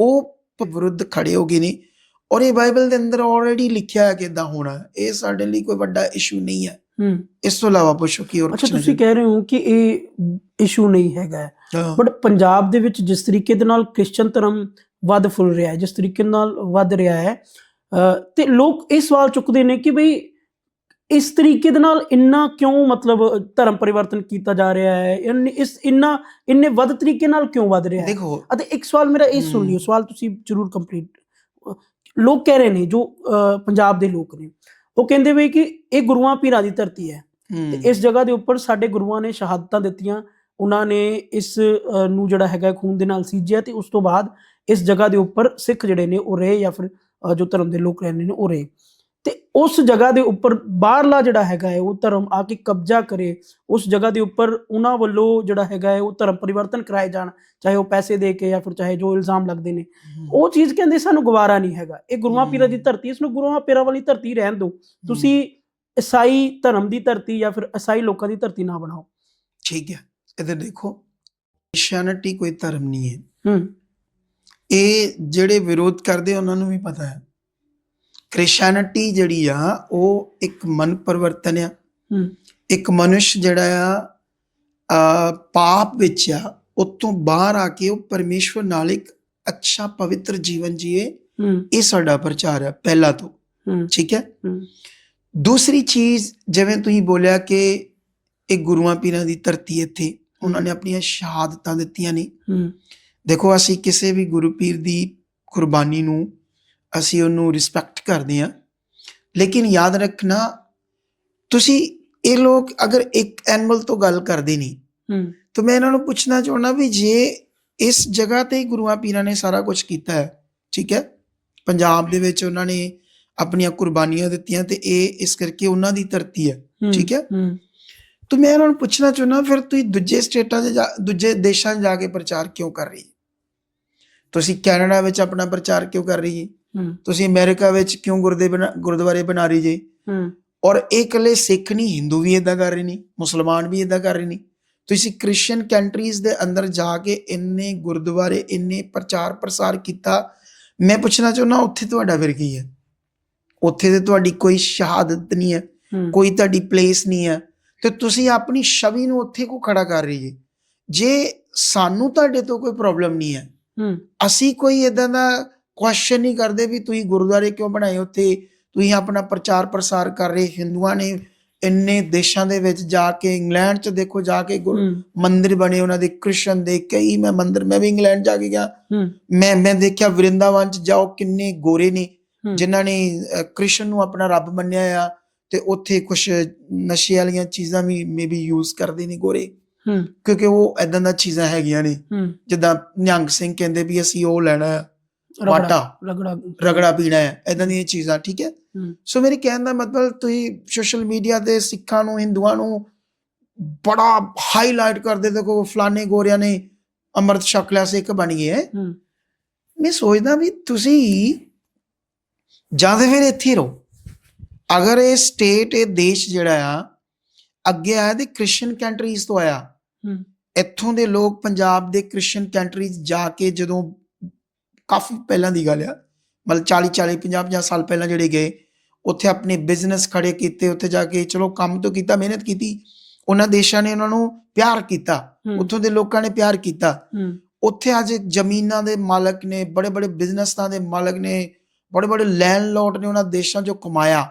ਉਹ ਵਿਰੁੱਧ ਖੜੇ ਹੋ ਗਏ ਨੇ ਔਰ ਇਹ ਬਾਈਬਲ ਦੇ ਅੰਦਰ ਆਲਰੇਡੀ ਲਿਖਿਆ ਹੈ ਕਿ ਇਦਾਂ ਹੋਣਾ। ਇਹ ਸਾਡੇ ਲਈ ਕੋਈ ਵੱਡਾ ਇਸ਼ੂ ਨਹੀਂ ਹੈ। ਇਸ ਤੋਂ ਇਲਾਵਾ ਪੁੱਛੋ ਕੀ ਹੋਰ ਅੱਛਾ ਪੁੱਛਣਾ ਤੁਸੀਂ ਕਹਿ ਰਹੇ ਹੋ ਕਿ ਇਹ ਇਸ਼ੂ ਨਹੀਂ ਹੈਗਾ। ਬਟ ਪੰਜਾਬ ਦੇ ਵਿੱਚ ਜਿਸ ਤਰੀਕੇ ਦੇ ਨਾਲ ਕ੍ਰਿਸਚੀਅਨ ਧਰਮ ਵੱਧ ਫੁੱਲ ਰਿਹਾ ਹੈ ਜਿਸ ਤਰੀਕੇ ਨਾਲ ਵੱਧ ਰਿਹਾ ਹੈ ਤੇ ਲੋਕ ਇਹ ਸਵਾਲ ਚੁੱਕਦੇ ਨੇ ਕਿ ਬਈ ਇਸ ਤਰੀਕੇ ਦੇ ਨਾਲ ਇੰਨਾ ਕਿਉਂ ਮਤਲਬ ਧਰਮ ਪਰਿਵਰਤਨ ਕੀਤਾ ਜਾ ਰਿਹਾ ਹੈ? ਇਸ ਇੰਨਾ ਇੰਨੇ ਵੱਧ ਤਰੀਕੇ ਨਾਲ ਕਿਉਂ ਵੱਧ ਰਿਹਾ ਹੈ? ਦੇਖੋ ਅਤੇ ਇੱਕ ਸਵਾਲ ਮੇਰਾ ਇਹ ਸੁਣ। ਲਿਓ ਸਵਾਲ ਤੁਸੀਂ ਜ਼ਰੂਰ ਕੰਪਲੀਟ ਲੋਕ ਕਹਿ ਰਹੇ ਨੇ ਜੋ ਪੰਜਾਬ ਦੇ ਲੋਕ ਨੇ ਉਹ ਕਹਿੰਦੇ ਵੇ ਕਿ ਇਹ ਗੁਰੂਆਂ ਪੀਰਾਂ ਦੀ ਧਰਤੀ ਹੈ। ਤੇ ਇਸ ਜਗ੍ਹਾ ਦੇ ਉੱਪਰ ਸਾਡੇ ਗੁਰੂਆਂ ਨੇ ਸ਼ਹਾਦਤਾਂ ਦਿੱਤੀਆਂ ਉਹਨਾਂ ਨੇ ਇਸ ਨੂੰ ਜਿਹੜਾ ਹੈਗਾ ਖੂਨ ਦੇ ਨਾਲ ਸੀਜਿਆ ਤੇ ਉਸ ਤੋਂ ਬਾਅਦ ਇਸ ਜਗ੍ਹਾ ਦੇ ਉੱਪਰ ਸਿੱਖ ਜਿਹੜੇ ਨੇ ਉਹ ਰਹੇ ਜਾਂ ਫਿਰ ਜੋ ਧਰਮ ਦੇ ਲੋਕ ਰਹਿੰਦੇ ਨੇ ਉਹ ਰਹੇ। ਤੇ ਉਸ ਜਗ੍ਹਾ ਦੇ ਉੱਪਰ ਬਾਹਰਲਾ ਜਿਹੜਾ ਹੈਗਾ ਹੈ ਉਹ ਧਰਮ ਆ ਕੇ ਕਬਜ਼ਾ ਕਰੇ ਉਸ ਜਗ੍ਹਾ ਦੇ ਉੱਪਰ ਉਹਨਾਂ ਵੱਲੋਂ ਜਿਹੜਾ ਹੈਗਾ ਹੈ ਉਹ ਧਰਮ ਪਰਿਵਰਤਨ ਕਰਾਏ ਜਾਣ ਚਾਹੇ ਉਹ ਪੈਸੇ ਦੇ ਕੇ ਜਾਂ ਫਿਰ ਚਾਹੇ ਜੋ ਇਲਜ਼ਾਮ ਲੱਗਦੇ ਨੇ। ਉਹ ਚੀਜ਼ ਕਹਿੰਦੇ ਸਾਨੂੰ ਗਵਾਰਾ ਨਹੀਂ ਹੈਗਾ। ਇਹ ਗੁਰੂਆਂ ਪੀਰਾਂ ਦੀ। ਧਰਤੀ ਇਸ ਨੂੰ ਗੁਰੂਆਂ ਪੀਰਾਂ ਵਾਲੀ ਧਰਤੀ ਰਹਿਣ ਦਿਓ। ਤੁਸੀਂ ਈਸਾਈ ਧਰਮ ਦੀ ਧਰਤੀ ਜਾਂ ਫਿਰ ਈਸਾਈ ਲੋਕਾਂ ਦੀ ਧਰਤੀ ਨਾ ਬਣਾਓ। ਠੀਕ ਹੈ। ਇਧਰ ਦੇਖੋ ਕ੍ਰਿਸਚੀਅਨਿਟੀ ਕੋਈ ਧਰਮ ਨਹੀਂ ਹੈ। ਹੂੰ। ਇਹ ਜਿਹੜੇ ਵਿਰੋਧ ਕਰਦੇ ਉਹਨਾਂ ਨੂੰ ਵੀ ਪਤਾ ਹੈ। ਕ੍ਰਿਸਚੀਅਨਿਟੀ ਜਿਹੜੀ ਆ ਉਹ ਇੱਕ ਮਨ ਪਰਿਵਰਤਨ ਆ ਇੱਕ ਮਨੁੱਖ ਜਿਹੜਾ ਆ ਆ, ਪਾਪ ਵਿੱਚ ਆ ਉਤੋਂ ਬਾਹਰ ਆ ਕੇ ਉਹ ਪਰਮੇਸ਼ਵਰ ਨਾਲ ਇੱਕ ਅੱਛਾ ਪਵਿੱਤਰ ਜੀਵਨ ਜੀਏ ਇਹ ਸਾਡਾ ਪ੍ਰਚਾਰ ਹੈ ਪਹਿਲਾ ਤੋਂ। ਠੀਕ ਹੈ? ਦੂਸਰੀ ਚੀਜ਼ ਜਿਵੇਂ ਤੁਸੀਂ ਬੋਲਿਆ ਕਿ ਇਹ ਗੁਰੂਆਂ ਪੀਰਾਂ ਦੀ ਧਰਤੀ ਇੱਥੇ ਉਹਨਾਂ ਨੇ ਆਪਣੀਆਂ ਸ਼ਹਾਦਤਾਂ ਦਿੱਤੀਆਂ ਨੇ। ਦੇਖੋ ਅਸੀਂ ਕਿਸੇ ਵੀ ਗੁਰੂ ਪੀਰ ਦੀ ਕੁਰਬਾਨੀ ਨੂੰ ਅਸੀਂ ਉਹਨੂੰ ਰਿਸਪੈਕਟ ਕਰਦੇ ਹਾਂ। ਲੇਕਿਨ ਯਾਦ ਰੱਖਣਾ ਤੁਸੀਂ ਇਹ ਲੋਕ ਅਗਰ ਇੱਕ ਐਨੀਮਲ ਤੋਂ ਗੱਲ ਕਰਦੇ ਨਹੀਂ ਹੂੰ। ਤਾਂ ਮੈਂ ਇਹਨਾਂ ਨੂੰ ਪੁੱਛਣਾ ਚਾਹੁੰਦਾ ਵੀ ਜੇ ਇਸ ਜਗ੍ਹਾ ਤੇ ਗੁਰੂਆਂ ਪੀਰਾਂ ਨੇ ਸਾਰਾ ਕੁਝ ਕੀਤਾ ਹੈ ਠੀਕ ਹੈ? ਪੰਜਾਬ ਦੇ ਵਿੱਚ ਉਹਨਾਂ ਨੇ ਆਪਣੀਆਂ ਕੁਰਬਾਨੀਆਂ ਦਿੱਤੀਆਂ ਤੇ ਇਹ ਇਸ ਕਰਕੇ ਉਹਨਾਂ ਦੀ ਧਰਤੀ ਹੈ ਠੀਕ ਹੈ। ਹੂੰ। ਤਾਂ ਮੈਂ ਇਹਨਾਂ ਨੂੰ ਪੁੱਛਣਾ ਚਾਹੁੰਦਾ ਫਿਰ ਤੁਸੀਂ ਦੂਜੇ ਸਟੇਟਾਂ 'ਚ ਦੂਜੇ ਦੇਸ਼ਾਂ 'ਚ ਜਾ ਕੇ ਪ੍ਰਚਾਰ ਕਿਉਂ ਕਰ ਰਹੀ ਤੁਸੀਂ ਕੈਨੇਡਾ ਵਿੱਚ ਆਪਣਾ ਪ੍ਰਚਾਰ ਕਿਉਂ ਕਰ ਰਹੀ ਹੂੰ? ਤੁਸੀਂ ਅਮਰੀਕਾ ਵਿੱਚ ਕਿਉਂ ਗੁਰਦੇ ਗੁਰਦੁਆਰੇ ਬਣਾ ਰਹੀ ਜੇ? ਔਰ ਇਹ ਇਕੱਲੇ ਸਿੱਖ ਨਹੀਂ ਹਿੰਦੂ ਵੀ ਇਦਾਂ ਕਰ ਰਹੇ ਨੇ ਮੁਸਲਮਾਨ ਵੀ ਇਦਾਂ ਕਰ ਰਹੇ ਨੇ। ਤੁਸੀਂ ਕ੍ਰਿਸਚੀਅਨ ਕੰਟਰੀਜ਼ ਦੇ ਅੰਦਰ ਜਾ ਕੇ ਇੰਨੇ ਗੁਰਦੁਆਰੇ ਇੰਨੇ ਪ੍ਰਚਾਰ ਪ੍ਰਸਾਰ ਕੀਤਾ। ਮੈਂ ਪੁੱਛਣਾ ਚਾਹੁੰਦਾ ਉੱਥੇ ਤੁਹਾਡਾ ਫਿਰ ਕੀ ਹੈ? ਉੱਥੇ ਤੇ ਤੁਹਾਡੀ ਕੋਈ ਸ਼ਹਾਦਤ ਨਹੀਂ ਹੈ ਕੋਈ ਤੁਹਾਡੀ ਪਲੇਸ ਨਹੀਂ ਹੈ। ਤੇ ਤੁਸੀਂ ਆਪਣੀ ਛਵੀ ਨੂੰ ਉੱਥੇ ਕੋ ਖੜਾ ਕਰ ਰਹੀ ਹੈ ਜੇ ਸਾਨੂੰ ਤੁਹਾਡੇ ਤੋਂ ਕੋਈ ਪ੍ਰੋਬਲਮ ਨਹੀਂ ਹੈ ਹੂੰ। ਅਸੀਂ ਕੋਈ ਇਦਾਂ ਦਾ ਕੁਐਸਚਨ ਨਹੀਂ ਕਰਦੇ ਵੀ ਤੁਸੀਂ ਗੁਰਦੁਆਰੇ ਕਿਉਂ ਬਣਾਏ ਉੱਥੇ? ਤੁਸੀਂ ਆਪਣਾ ਪ੍ਰਚਾਰ ਪ੍ਰਸਾਰ ਕਰ ਰਹੇ ਹਿੰਦੂਆਂ ਨੇ ਇੰਨੇ ਦੇਸ਼ਾਂ ਦੇ ਵਿੱਚ ਜਾ ਕੇ ਇੰਗਲੈਂਡ 'ਚ ਦੇਖੋ ਜਾ ਕੇ ਮੰਦਿਰ ਬਣੇ ਉਹਨਾਂ ਦੇ ਕ੍ਰਿਸ਼ਨ ਦੇ ਕਈ ਮੈਂ ਮੰਦਿਰ ਮੈਂ ਵੀ ਇੰਗਲੈਂਡ ਜਾ ਕੇ ਗਿਆ। ਮੈਂ ਮੈਂ ਦੇਖਿਆ ਵਰਿੰਦਾਵਨ 'ਚ ਜਾਓ ਕਿੰਨੇ ਗੋਰੇ ਨੇ। ਜਿਨ੍ਹਾਂ ਨੇ ਕ੍ਰਿਸ਼ਨ ਨੂੰ ਆਪਣਾ ਰੱਬ ਮੰਨਿਆ ਆ ਤੇ ਉੱਥੇ ਕੁਝ ਨਸ਼ੇ ਵਾਲੀਆਂ ਚੀਜ਼ਾਂ ਵੀ ਮੇਬੀ ਯੂਜ਼ ਕਰਦੇ ਨੇ ਗੋਰੇ। ਕਿਉਂਕਿ ਉਹ ਐਦਾਂ ਦਾ ਚੀਜ਼ਾਂ ਹੈਗੀਆਂ ਨੇ। ਜਿੱਦਾਂ ਨਿਹੰਗ ਸਿੰਘ ਕਹਿੰਦੇ ਵੀ ਅਸੀਂ ਉਹ ਲੈਣਾ ਹੈ ਰਗੜਾ ਰਗੜਾ ਰਗੜਾ ਪੀਣਾ ਹੈ ਐਦਾਂ ਦੀਆਂ ਚੀਜ਼ਾਂ ਠੀਕ ਹੈ? ਹੂੰ। ਸੋ ਮੇਰੇ ਕਹਿਣ ਦਾ ਮਤਲਬ ਤੁਸੀਂ ਸੋਸ਼ਲ ਮੀਡੀਆ ਤੇ ਸਿੱਖਾਂ ਨੂੰ ਹਿੰਦੂਆਂ ਨੂੰ ਬੜਾ ਹਾਈਲਾਈਟ ਕਰਦੇ ਦੇਖੋ ਫਲਾਣੇ ਗੋਰਿਆਂ ਨੇ ਅੰਮ੍ਰਿਤ ਛਕ ਲਿਆ ਸਿੱਖ ਬਣ ਗਏ ਹੈ। ਹੂੰ। ਮੈਂ ਸੋਚਦਾ ਵੀ ਤੁਸੀਂ ਜਾਂ ਤਾਂ ਫਿਰ ਇੱਥੇ ਹੀ ਰਹੋ। ਅਗਰ ਇਹ ਸਟੇਟ ਇਹ ਦੇਸ਼ ਜਿਹੜਾ ਆ ਅੱਗੇ ਆਇਆ ਤੇ ਕ੍ਰਿਸਚੀਅਨ ਕੰਟਰੀਜ਼ ਤੋਂ ਆਇਆ। ਹੂੰ। ਇੱਥੋਂ ਦੇ ਲੋਕ ਪੰਜਾਬ ਦੇ ਕ੍ਰਿਸਚੀਅਨ ਕੰਟਰੀਜ਼ ਜਾ ਕੇ ਜਦੋਂ ਕਾਫੀ ਪਹਿਲਾਂ ਦੀ ਗੱਲ ਆ। ਮਤਲਬ 40 40 50 50 ਸਾਲ ਪਹਿਲਾਂ ਜਿਹੜੇ ਗਏ ਉੱਥੇ ਆਪਣੇ ਬਿਜ਼ਨਸ ਖੜੇ ਕੀਤੇ ਉੱਥੇ ਜਾ ਕੇ ਚਲੋ ਕੰਮ ਤੋਂ ਕੀਤਾ ਮਿਹਨਤ ਕੀਤੀ। ਉਹਨਾਂ ਦੇਸ਼ਾਂ ਨੇ ਉਹਨਾਂ ਨੂੰ ਪਿਆਰ ਕੀਤਾ। ਉੱਥੋਂ ਦੇ ਲੋਕਾਂ ਨੇ ਪਿਆਰ ਕੀਤਾ। ਉੱਥੇ ਅੱਜ ਜ਼ਮੀਨਾਂ ਦੇ ਮਾਲਕ ਨੇ ਬੜੇ ਬੜੇ ਬਿਜ਼ਨਸਾਂ ਦੇ ਮਾਲਕ ਨੇ ਬੜੇ ਬੜੇ ਲੈਂਡਲੋਰਡ ਨੇ ਉਹਨਾਂ ਦੇਸ਼ਾਂ 'ਚੋਂ ਕਮਾਇਆ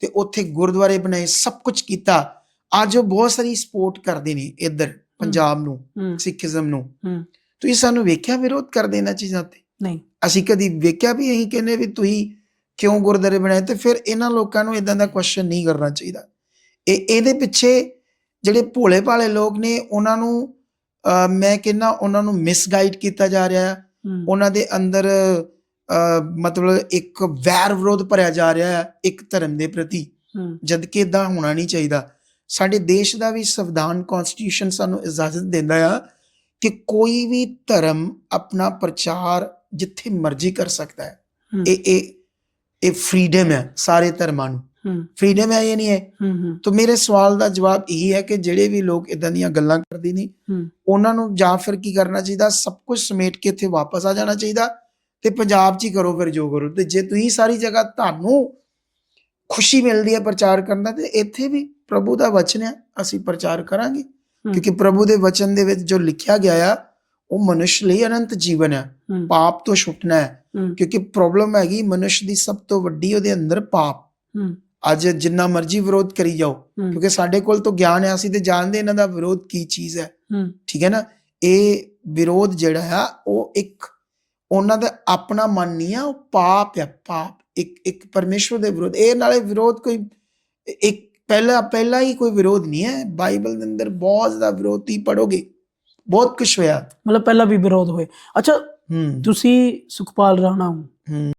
ਤੇ ਉੱਥੇ ਗੁਰਦੁਆਰੇ ਬਣਾਏ ਸਭ ਕੁਝ ਕੀਤਾ। ਅੱਜ ਉਹ ਬਹੁਤ ਸਾਰੀ ਸਪੋਰਟ ਕਰਦੇ ਨੇ ਇੱਧਰ ਪੰਜਾਬ ਨੂੰ ਸਿੱਖੀਜ਼ਮ ਨੂੰ। ਤੁਸੀਂ ਸਾਨੂੰ ਵੇਖਿਆ ਵਿਰੋਧ ਕਰਦੇ ਇਹਨਾਂ ਚੀਜ਼ਾਂ ਤੇ? ਨਹੀਂ। ਅਸੀਂ ਕਦੀ ਵੇਖਿਆ ਵੀ ਅਸੀਂ ਕਹਿੰਦੇ ਵੀ ਤੁਸੀਂ ਕਿਉਂ ਗੁਰਦੁਆਰੇ ਬਣਾਏ? ਤੇ ਫਿਰ ਇਹਨਾਂ ਲੋਕਾਂ ਨੂੰ ਇਦਾਂ ਦਾ ਕੁਐਸਚਨ ਨਹੀਂ ਕਰਨਾ ਚਾਹੀਦਾ। ਇਹ ਇਹਦੇ ਪਿੱਛੇ ਜਿਹੜੇ ਭੋਲੇ ਭਾਲੇ ਲੋਕ ਨੇ ਉਹਨਾਂ ਨੂੰ ਮੈਂ ਕਹਿੰਦਾ ਉਹਨਾਂ ਨੂੰ ਮਿਸਗਾਈਡ ਕੀਤਾ ਜਾ ਰਿਹਾ ਹੈ। ਉਹਨਾਂ ਦੇ ਅੰਦਰ ਮਤਲਬ ਇੱਕ ਵੈਰ ਵਿਰੋਧ ਭਰਿਆ ਜਾ ਰਿਹਾ ਹੈ ਇੱਕ ਧਰਮ ਦੇ ਪ੍ਰਤੀ। ਜਦ ਕਿ ਇਦਾਂ ਹੋਣਾ ਨਹੀਂ ਚਾਹੀਦਾ। ਸਾਡੇ ਦੇਸ਼ ਦਾ ਵੀ ਸੰਵਿਧਾਨ ਕਨਸਟੀਟਿਊਸ਼ਨ ਸਾਨੂੰ ਇਜਾਜ਼ਤ ਦਿੰਦਾ ਆ ਕਿ ਕੋਈ ਵੀ ਧਰਮ ਆਪਣਾ ਪ੍ਰਚਾਰ ਜਿੱਥੇ ਮਰਜ਼ੀ ਕਰ ਸਕਦਾ ਹੈ। ਇਹ ਇਹ ਇਹ ਫ੍ਰੀडम ਹੈ ਸਾਰੇ ਧਰਮਾਂ ਨੂੰ। ਫ੍ਰੀडम ਹੈ ਇਹ ਨਹੀਂ ਹੈ? ਤਾਂ ਮੇਰੇ ਸਵਾਲ ਦਾ ਜਵਾਬ ਇਹ ਹੈ ਕਿ ਜਿਹੜੇ ਵੀ ਲੋਕ ਇਦਾਂ ਦੀਆਂ ਗੱਲਾਂ ਕਰਦੇ ਨੇ ਉਹਨਾਂ ਨੂੰ ਜਾਂ ਫਿਰ ਕੀ ਕਰਨਾ ਚਾਹੀਦਾ? ਸਭ ਕੁਝ ਸਮੇਟ ਕੇ ਇੱਥੇ ਵਾਪਸ ਆ ਜਾਣਾ ਚਾਹੀਦਾ ਤੇ ਪੰਜਾਬ 'ਚ ਹੀ ਕਰੋ ਫਿਰ ਜੋ ਕਰੋ। ਤੇ ਜੇ ਤੁਸੀਂ ਸਾਰੀ ਜਗ੍ਹਾ ਤੁਹਾਨੂੰ ਖੁਸ਼ੀ ਮਿਲਦੀ ਹੈ ਪ੍ਰਚਾਰ ਕਰਨ ਦਾ ਤੇ ਇੱਥੇ ਵੀ ਪ੍ਰਭੂ ਦਾ ਵਚਨ ਹੈ ਅਸੀਂ ਪ੍ਰਚਾਰ ਕਰਾਂਗੇ। ਕਿਉਂਕਿ ਪ੍ਰਭੂ ਦੇ ਵਚਨ ਦੇ ਵਿੱਚ ਜੋ ਲਿਖਿਆ ਗਿਆ ਆ ਉਹ ਮਨੁੱਖ ਲਈ ਅਨੰਤ ਜੀਵਨ ਹੈ। ਹੂੰ। ਪਾਪ ਤੋਂ ਛੁੱਟਣਾ ਹੈ। ਹੂੰ। ਕਿਉਂਕਿ ਪ੍ਰੋਬਲਮ ਹੈਗੀ ਮਨੁੱਖ ਦੀ ਸਭ ਤੋਂ ਵੱਡੀ ਉਹਦੇ ਅੰਦਰ ਪਾਪ। ਹੂੰ। ਅੱਜ ਜਿੰਨਾ ਮਰਜ਼ੀ ਵਿਰੋਧ ਕਰੀ ਜਾਓ। ਹੂੰ। ਕਿਉਂਕਿ ਸਾਡੇ ਕੋਲ ਤਾਂ ਗਿਆਨ ਹੈ ਅਸੀਂ ਤੇ ਜਾਣਦੇ ਇਹਨਾਂ ਦਾ ਵਿਰੋਧ ਕੀ ਚੀਜ਼ ਹੈ। ਹੂੰ। ਠੀਕ ਹੈ ਨਾ? ਇਹ ਵਿਰੋਧ ਜਿਹੜਾ ਆ ਉਹ ਇੱਕ ਉਹਨਾਂ ਦਾ ਆਪਣਾ ਮਨ ਨਹੀਂ ਆ ਉਹ ਪਾਪ ਹੈ ਪਾਪ। ਇੱਕ ਇੱਕ ਪਰਮੇਸ਼ਵਰ ਦੇ ਵਿਰੋਧ। ਇਹ ਨਾਲੇ ਵਿਰੋਧ ਕੋਈ ਇੱਕ ਪਹਿਲਾ ਪਹਿਲਾ ਹੀ ਕੋਈ ਵਿਰੋਧ ਨਹੀਂ ਹੈ। ਬਾਈਬਲ ਦੇ ਅੰਦਰ ਬਹੁਤ ਜ਼ਿਆਦਾ ਵਿਰੋਧ ਪੜੋਗੇ ਬਹੁਤ ਕੁਝ ਹੋਇਆ। ਮਤਲਬ ਪਹਿਲਾਂ ਵੀ ਵਿਰੋਧ ਹੋਏ। ਅੱਛਾ ਹੂੰ। ਤੁਸੀਂ ਸੁਖਪਾਲ ਰਾਣਾ ਹੋ। ਹੂੰ।